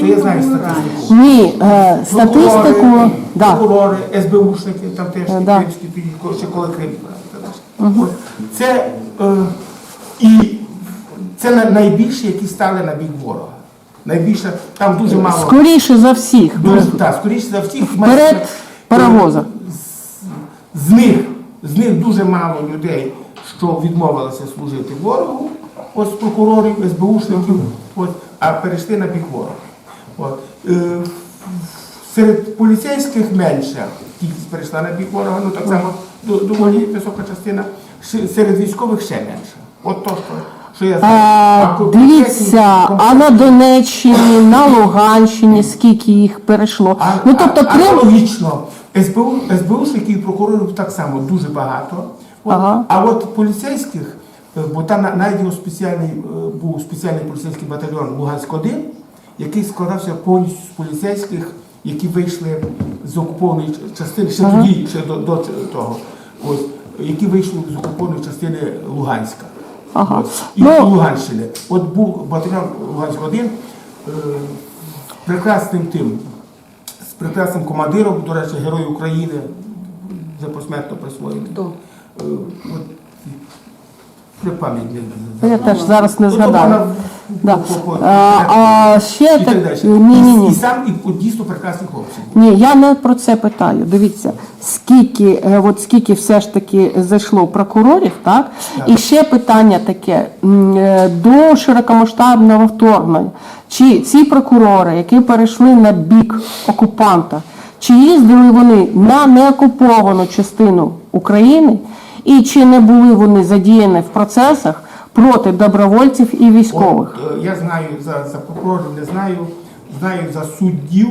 то я знаю статистику. Ні, е, статистику, Прокурори, да. прокурори, СБУшники, там теж Е, да. кримські підійшли, ще коли Крим. От. Це е, і це на- найбільші, які стали на бік ворога. Найбільше, там дуже мало. Скоріше за всіх. Дуже, так, скоріше за всіх. Вперед паровоза. З них, з них дуже мало людей, що відмовилися служити ворогу, ось прокурорів, СБУшників, ось, а перейшли на бік ворога. От. Е, серед поліцейських менше кількість перейшла на бік ворога, ну так само до- доволі висока частина. Серед військових ще менше. От то, що, що я знаю. А, дивіться, а на Донеччині, на Луганщині, скільки їх перейшло. А, Ну тобто Крим. аналогічно. СБУ, СБУшників і прокурорів так само дуже багато. От, Ага. А от поліцейських, бо там на- навіть його спеціальний, е, був спеціальний поліцейський батальйон Луганськ-1, який складався повністю з поліцейських, які вийшли з окупованої частини, ще тоді, ще до, до того, ось, які вийшли з окупованої частини Луганська. Ага. От, і, Ну- Луганщини. От був батальйон Луганськ-1 е, прекрасним тим, з прекрасним командиром, до речі, Герой України, вже посмертно присвоєний. Хто? Е, от, При пам'ять не Я теж зараз не Ну, згадаю. Да. А, а ще і так так. Ні, ні, ні. і сам і дійсно прекрасний хлопці. Ні, я не про це питаю. Дивіться, скільки, е, от скільки все ж таки зайшло прокурорів, так? І ще питання таке е, до широкомасштабного вторгнення. Чи ці прокурори, які перейшли на бік окупанта, чи їздили вони на неокуповану частину України, і чи не були вони задіяні в процесах проти добровольців і військових? От, е, я знаю за, за прокурорів, не знаю, знаю за суддів,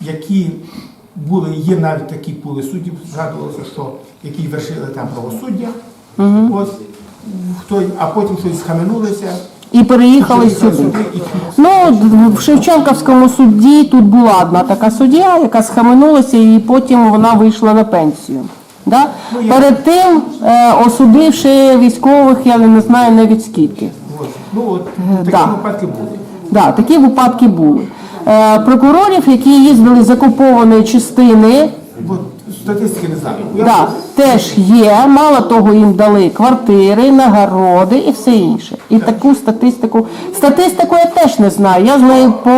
які були, є навіть такі пули суддів, згадувалося, що які вершили там правосуддя. Ось, хто, а потім щось схаменулися. І переїхали сюди. Ну, в Шевченківському суді тут була одна така суддя, яка схаменулася, і потім вона вийшла на пенсію. Да? Перед тим е, осудивши військових, я не знаю навіть скільки. Ну, от, такі да. випадки були. Да, такі випадки були. Е, прокурорів, які їздили з окупованої частини, статистики не знаю. Я да, теж є. Мало того, їм дали квартири, нагороди і все інше. І таку статистику. Статистику я теж не знаю. Я знаю по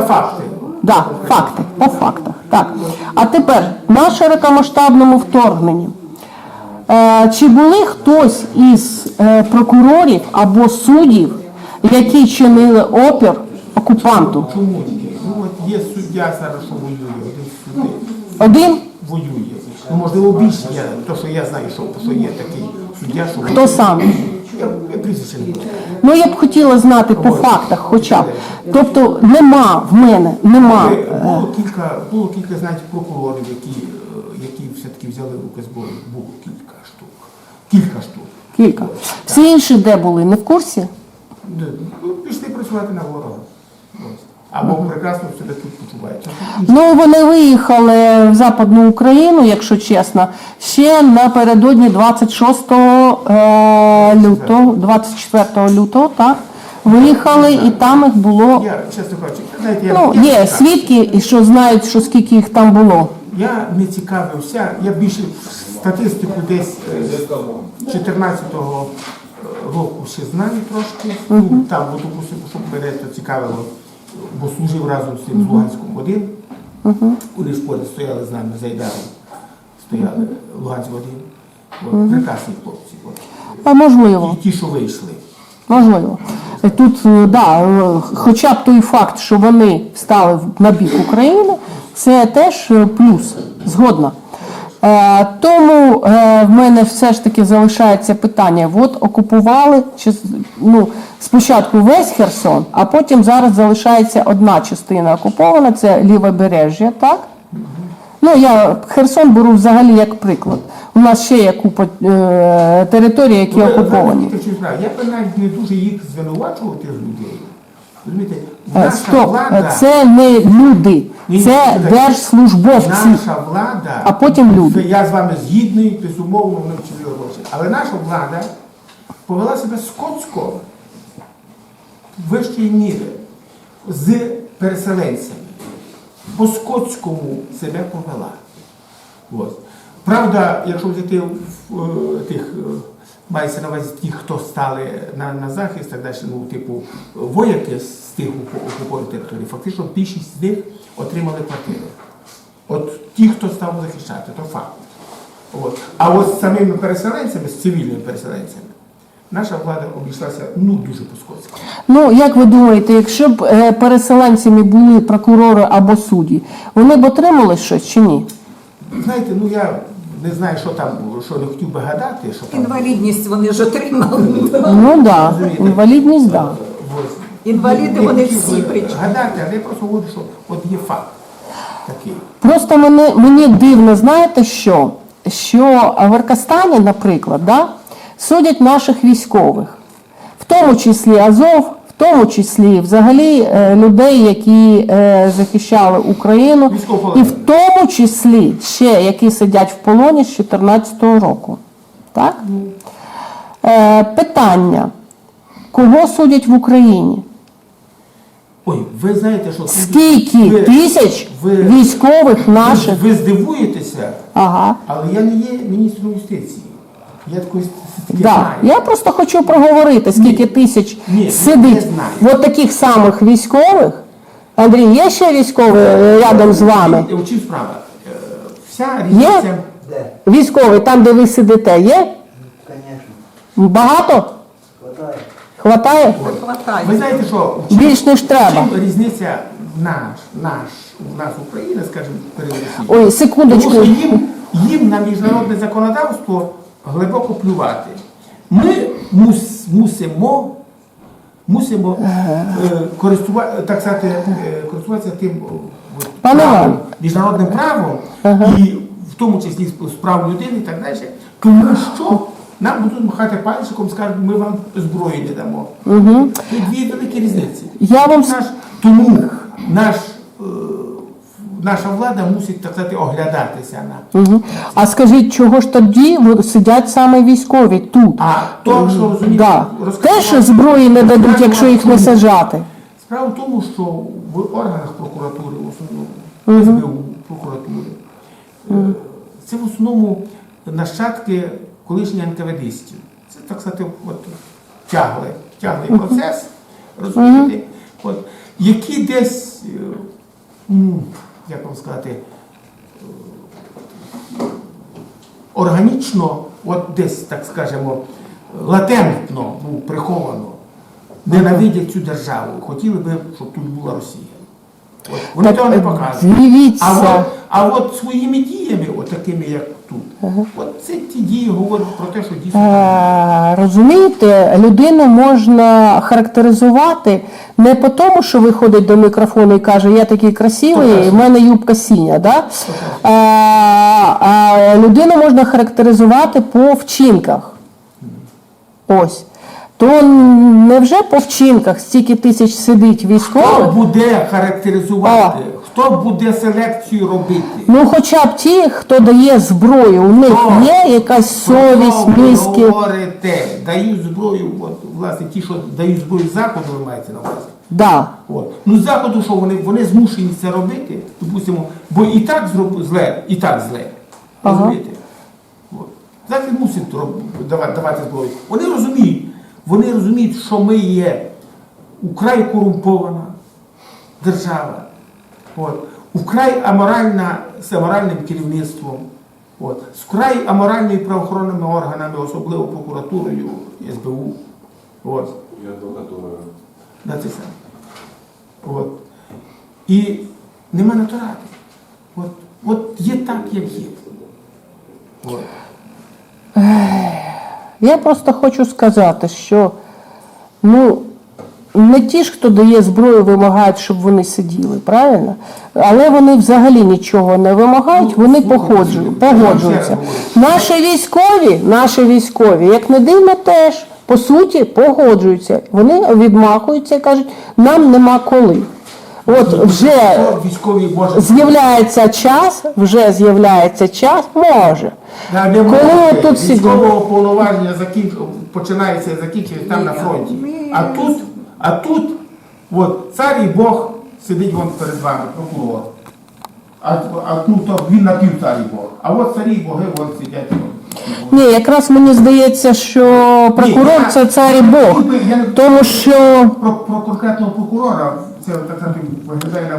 За факти. Да, факти, по фактах. Так. А тепер на широкомасштабному вторгненні. Е, чи були хтось із е, прокурорів або суддів, які чинили опір окупанту? Чому? Ну, от є суддя зараз, що воює, один Один? воює. Ну, можливо, більше є, то, що я знаю, що, є такий суддя, що Хто сам? Я, я прізвище не буду. Ну я б хотіла знати по фактах, хоча б. Тобто нема в мене, нема. Е, Було кілька, було кілька, знаєте, прокурорів, які, е, які все-таки взяли руки з бою. Було кілька штук. Кілька штук. Кілька. Всі інші де були? Не в курсі? Де, Ну, пішли працювати на ворога. Ось. Або прекрасно себе тут почуваються. Ну, вони виїхали в Западну Україну, якщо чесно, ще напередодні 26 е, лютого, 24 лютого, так? Виїхали, і там їх було. Я, чесно кажучи, знаєте, я, Ну, я, є свідки, і що знають, що скільки їх там було. я не цікавився, я більше статистику десь е, 14-го року ще знаю трошки. Ну, там, бо допустимо, щоб мене це цікавило, бо служив разом з цим з Луганськом один. В полі стояли з нами за Айдаром. Стояли Луганськ один. От, прекрасні хлопці. От. А можливо. І ті, що вийшли. Можливо. Тут, е, да, е, хоча б той факт, що вони стали на бік України, це теж е, плюс, згодна. Е, тому е, в мене все ж таки залишається питання: от окупували чи ну, спочатку весь Херсон, а потім зараз залишається одна частина окупована, це лівобережжя, так? Ну, я Херсон беру взагалі як приклад. У нас ще є купа е, територій, які ви окуповані. Я б навіть не дуже їх звинувачував тих людей. Розумієте, Е, наша Стоп, влада, це не люди, Ні, це ні, держслужбовці. наша влада, А потім люди. Це Я з вами згідний, безумовно, ми вчили робочі. Але наша влада повела себе скотсько вищої міри з переселенцями. По скотському себе повела. От. Правда, якщо взяти в, е, тих, е, мається на увазі ті, хто стали на, на захист, так далі, ну, типу, вояки з тих окупованих територій, фактично більшість з них отримали квартири. От ті, хто став захищати, то факт. От. А от з самими переселенцями, з цивільними переселенцями, наша влада обійшлася ну, дуже по-скотськи. Ну, як ви думаєте, якщо б е, переселенцями були прокурори або судді, вони б отримали щось чи ні? Знаєте, ну я не знаю, що там було, що не хотів би гадати, що там. Інвалідність вони ж отримали. Ну так, да. інвалідність, так. Да. Ось. Інваліди Не вони хотів всі би причому. Гадати, але я просто говорю, що от є факт такий. Просто мене, мені дивно, знаєте що? Що в Аркастані, наприклад, да, судять наших військових, в тому числі Азов, тому числі взагалі е, людей, які е, захищали Україну, і в тому числі ще які сидять в полоні з 2014 року. Так? Е, питання: кого судять в Україні? Ой, ви знаєте, що Скільки ви- тисяч ви- військових наших? Ви здивуєтеся, Ага. але я не є міністром юстиції. Я такої статистики Да. знаю. Я просто хочу проговорити, скільки тисяч Ні, сидить знаю. от таких самих військових. Андрій, є ще військовий е, рядом з вами? У чим справа? Е, Вся різниця. Військовий, там, де ви сидите, є? Конечно. Багато? Хватає. Хватає? Хватає. Ви знаєте, що чим- Більш ніж в треба. чим різниця наш, наш, у нас Україна, скажімо, перед Росією? Ой, Тому що їм, їм на міжнародне законодавство глибоко плювати. Ми мус, мусимо, мусимо е, користува, так сказати, е, користуватися тим от, Пане правом, Іван. міжнародним правом, і в тому числі з- з прав людини і так далі, тому що нам будуть махати пальчиком, скажуть, ми вам зброї не дамо. Тут дві великі різниці. Я вам с- Наш, тому наш, е, наша влада мусить так сказати, оглядатися на. Мгм. А скажіть, чого ж тоді сидять саме військові тут? А то, що розумієте, Да. Теж зброї не дадуть, розказувати якщо їх не сажати. Справа в тому, що в органах прокуратури, в основному СБУ прокуратури, е, це в основному нащадки колишніх НКВДистів. Це так сказати, от тяглий, тяглий процес, розумієте, от, які десь, е, ну, як вам сказати, органічно, от десь, так скажемо, латентно, ну, приховано, ненавидять цю державу. Хотіли би, щоб тут була Росія. От, вони Так, того не показують. дивіться. А от, своїми діями, от такими, як тут, от це ті дії говорять про те, що дійсно. Е, Розумієте, людину можна характеризувати не по тому, що виходить до мікрофону і каже, я такий красивий, в мене юбка синя. Да? А, а людину можна характеризувати по вчинках. Ось. То невже по вчинках стільки тисяч сидить Хто буде характеризувати, хто буде селекцію робити? Ну, хоча б ті, хто дає зброю, у них Хто? є якась совість, Про що ви мізки. говорите, дають зброю, от, власне, ті, що дають зброю заходу, ви маєте на увазі. Да. От. Ну, з заходу, що вони, вони змушені це робити, допустимо, бо і так зроб... зле, і так зле. Ага. Розумієте? От. Захід мусить роб- давати, давати зброю. Вони розуміють, вони розуміють, що ми є украй корумпована держава, от. вкрай аморальна з аморальним керівництвом, от. з вкрай аморальними правоохоронними органами, особливо прокуратурою, СБУ. От. І адвокатурою. це саме. От. І нема на то ради. От, от є так, як є. От. Я просто хочу сказати, що ну, не ті ж, хто дає зброю, вимагають, щоб вони сиділи, правильно? Але вони взагалі нічого не вимагають, вони походжують, погоджуються. Наші військові, наші військові, як не дивно, теж по суті погоджуються. Вони відмахуються і кажуть, нам нема коли. От вже Хто з'являється час, вже з'являється час, може. Да, не Коли може. сидять? Військового повноваження закінч... починається і закінчується там на фронті. А тут, а тут от, цар і Бог сидить вон перед вами прокурор. А, а ну, то він на півтарі Бог. А от старі боги вон сидять. Ні, якраз мені здається, що прокурор я- це цар і Бог. Я- Тому що Про, про конкретного прокурора, це так сказати, виглядає на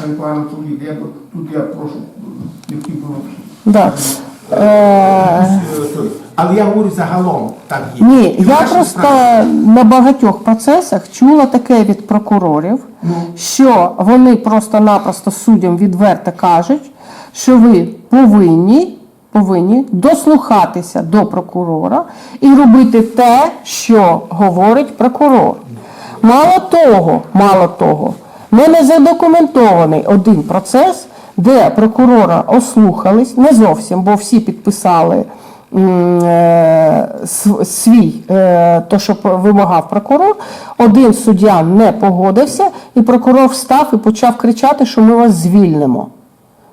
на непоганого чоловіка. Я, тут я прошу не хотів би да. е. Але я говорю загалом, так є. ні, І я просто справі- на багатьох процесах чула таке від прокурорів, що вони просто-напросто суддям відверто кажуть, що ви повинні. Повинні дослухатися до прокурора і робити те, що говорить прокурор. Мало того, мало того, в мене задокументований один процес, де прокурора ослухались, не зовсім, бо всі підписали свій, е, то, що вимагав прокурор. Один суддя не погодився, і прокурор встав і почав кричати, що ми вас звільнимо.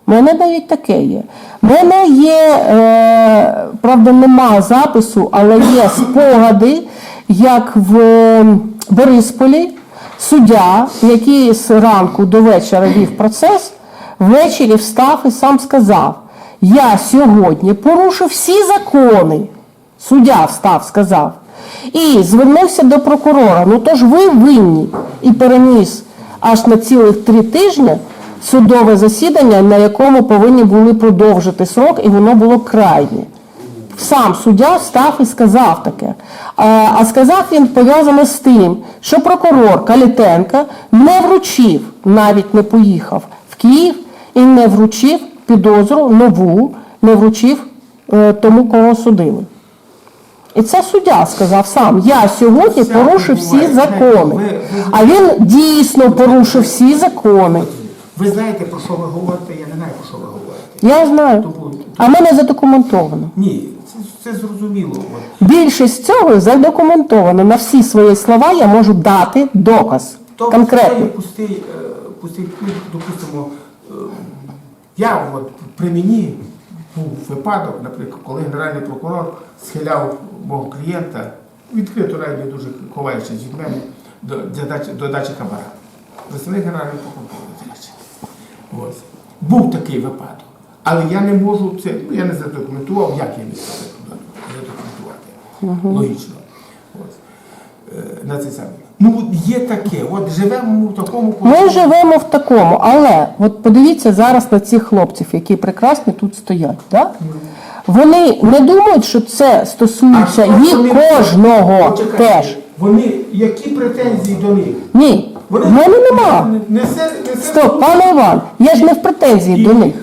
У мене навіть таке є. У мене є, е, правда, нема запису, але є спогади, як в е, Борисполі суддя, який з ранку до вечора вів процес, ввечері встав і сам сказав: Я сьогодні порушив всі закони. Суддя встав, сказав. І звернувся до прокурора. Ну то ж ви винні і переніс аж на цілих три тижні судове засідання, на якому повинні були продовжити срок, і воно було крайнє. Сам суддя встав і сказав таке. А, а сказав він пов'язано з тим, що прокурор Калітенка не вручив, навіть не поїхав в Київ і не вручив підозру нову, не вручив е, тому, кого судили. І це суддя сказав сам. Я сьогодні порушив всі закони. А він дійсно порушив всі закони. Ви знаєте, про що ви говорите, я не знаю, про що ви говорите. Я знаю. Тобто, А мене задокументовано. Ні, це, це зрозуміло. Більшість цього задокументовано. На всі свої слова я можу дати доказ. То Конкретно. пустий, е, пустий, допустимо, е, я от при мені був випадок, наприклад, коли генеральний прокурор схиляв мого клієнта, відкрито навіть не дуже ховаючись від мене, до, до, дачі, до дачі хабара. Представник генерального прокурора. Ось. Був такий випадок. Але я не можу це, ну я не задокументував, як я міг задокументувати. Логічно. Ось. Е, На це саме. Ну, є таке, от живемо в такому Ми живемо в такому, але от подивіться зараз на цих хлопців, які прекрасні тут стоять. Да? Вони не думають, що це стосується що їх вони- кожного Почекайте, теж. Вони, які претензії до них? Ні, Вони в мене нема. Несе, несе Стоп, пане Іван, я ж не в претензії до них.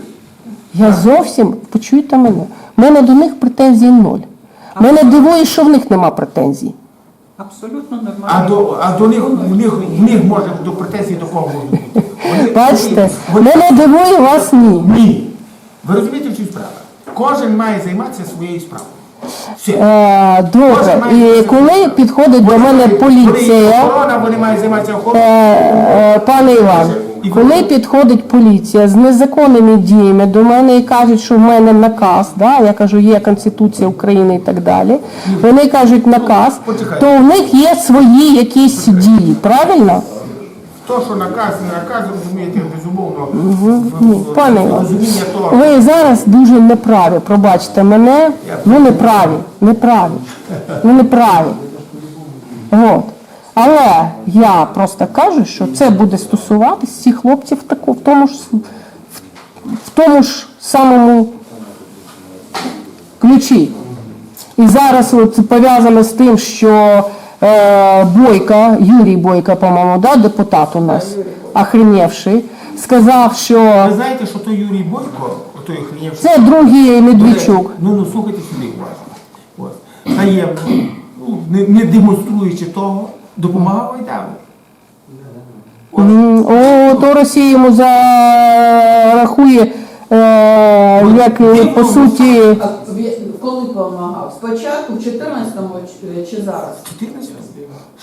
Я зовсім, почуйте мене, в мене до них претензій ноль. Мене дивує, що в них нема претензій. Абсолютно А нормально. до, а до них, в них, в них може до претензій до кого можуть бути. Вони- Бачите, вони- мене дивує вас ні. Ні. Ви розумієте, в чому справа? Кожен має займатися своєю справою. Все. Е, Добре, і коли підходить до мене поліція, Вони охорона, вони мають займатися охороною. е, е, пане Іван, коли підходить поліція з незаконними діями до мене і кажуть, що в мене наказ, да, я кажу, є Конституція України і так далі. Вони кажуть наказ, то в них є свої якісь дії, правильно? То, що наказ, не наказ, розумієте, безумовно, пане ви зараз дуже неправі, пробачте мене, ну неправі, неправі, ну неправі. От. Але я просто кажу, що це буде стосуватись всіх хлопців в, тому ж, в, тому ж самому ключі. І зараз от пов'язано з тим, що е, Бойка, Юрій Бойка, по-моєму, да, депутат у нас, охренівший, сказав, що Ви знаєте, що той Юрій Бойко, той охренівший, це другий Медведчук. Ну, ну слухайте сюди уважно. От. Таємно, ну, не, не демонструючи того, допомагав Айдарову. О, то Росія йому зарахує, е, як е, по суті. А в- коли допомагав? Спочатку, в 14-му чи- чи зараз? 14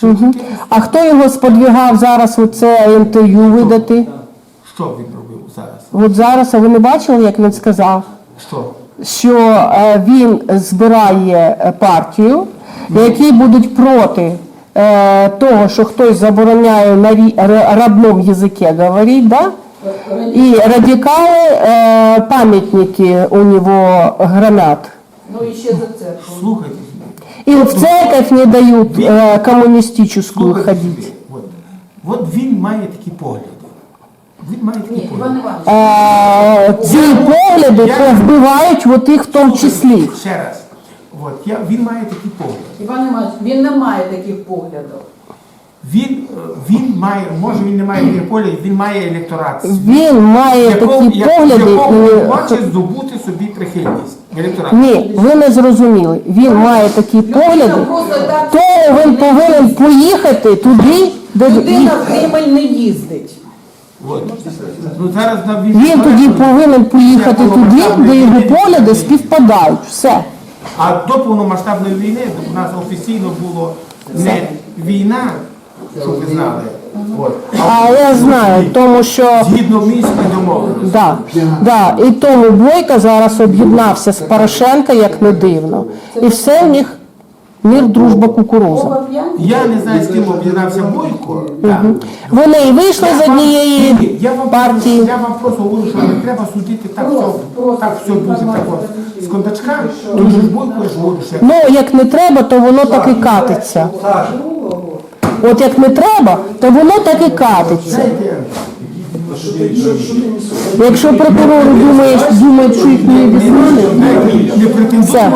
Мгм. А хто його сподвігав зараз оце інтерв'ю видати? Що він робив зараз? От зараз, а ви не бачили, як він сказав? Що? що е, він збирає е, партію, які будуть проти е, того, що хтось забороняє на рі- р- родном язике говорить, да? И радикалы, э, памятники у него громят. Ну і ще за церкву. Слухайте. И в церковь не дают э, коммунистическую Слухайте ходить. сюди. От. От він має такі погляди. Він має такі Ні, Іван погляди. Е, Іванович. ці погляди вбивають от їх в тому числі. Ще раз. От, я, він має такі погляди. Іван Іванович, він не має таких поглядів. Він, е, він має, може він не має таких поглядів, він має електорат. Він має Якого- такі як- погляди. якого хоче здобути собі прихильність. Електорат. Ні, ви не зрозуміли. Він має такі погляди, просто так- тому він повинен поїхати туди, де Людина в Кремль не їздить. От. Ну, зараз на Він тоді повинен поїхати туди, де його погляди співпадають. Все. А до повномасштабної війни у нас офіційно було не війна, щоб ви знали. От. А я знаю, тому що Згідно мінської домовленості. да, да, і тому Бойко зараз об'єднався з Порошенка, як не дивно. І все в них мир, дружба, кукуруза. Я не знаю, з ким об'єднався Бойко. так. Вони і вийшли з Ні, однієї я вам, партії. Я вам просто говорю, що не треба судити так, Просто, що, просто так все дуже так от. З кондачка, дуже ж Бойко, ж говорю, що Ну, як не треба, то воно так і катиться. От як не треба, то воно так і катиться. Якщо прокурори думають, думають, що їх не обізнали, Все.